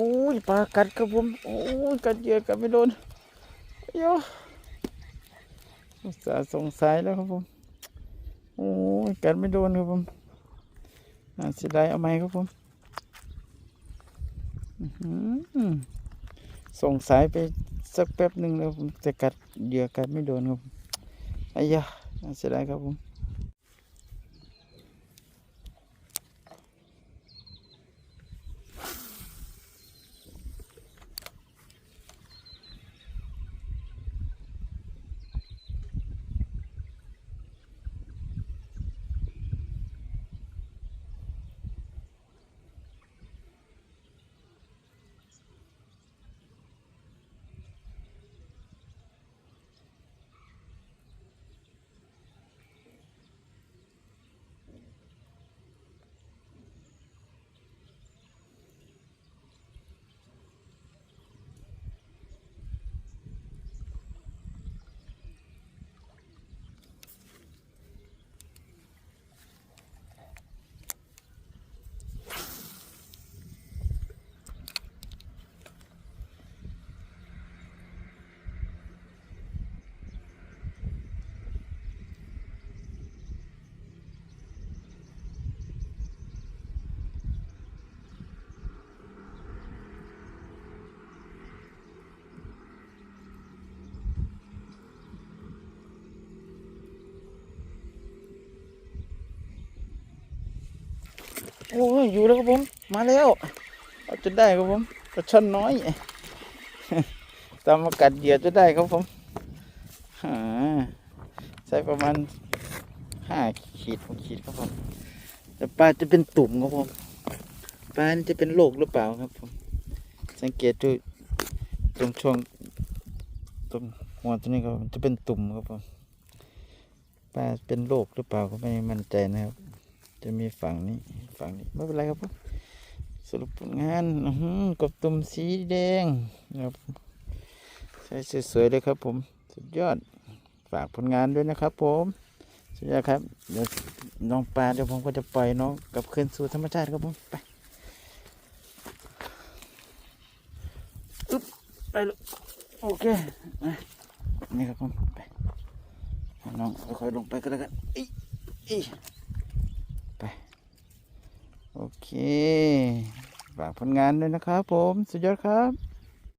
โอ้ยปลากัดครับผมโอ้ยกัดเหยื่อกัดไม่โดนโยอุตส่าสงสัยแล้วครับผมโอ้ยกัดไม่โดนครับผมน่าเสียดายเอาไหมครับผมสงสัยไปสักแป๊บหนึ่งแล้วผมจะกัดเหยื่อกัดไม่โดนครับไอ้ยะน่าเสียดายครับผม โอ้ยอยู่แล้วครับผม มาแล้วเอาจะได้ครับผมปลาช่อนน้อยตามมากัดเหยื่อจะได้ครับผมอ่าใส่ประมาณห้าขีดหกขีดครับผมแต่ปลาจะเป็นตุ่มครับผมปลาจะเป็นโรคหรือเปล่าครับผม สังเกตดูตรงช่วงตรงหัวตัวนี้ครับจะเป็นตุ่มครับผมปลาเป็นโรคหรือเปล่าก็ไม่มั่นใจนะครับ จะมีฝั่งนี้ ฝั่งนี้ไม่เป็นไรครับผมสรุปผลงานกบตุ่มสีแดงนะครับใช้สวยๆเลยครับผมสุดยอดฝากผลงานด้วยนะครับ ผมสุดยอดครับเดี๋ยวน้องปลาเดี๋ยวผมก็จะปล่อยน้องกลับคืนสู่ธรรมชาติครับผมไปอึ๊บไปเลยโอเคนี่ครับผมไปน้องค่อยๆลงไปก็แล้วกันอีอีไป โอเคฝากผลงานด้วยนะครับผม สุดยอดครับ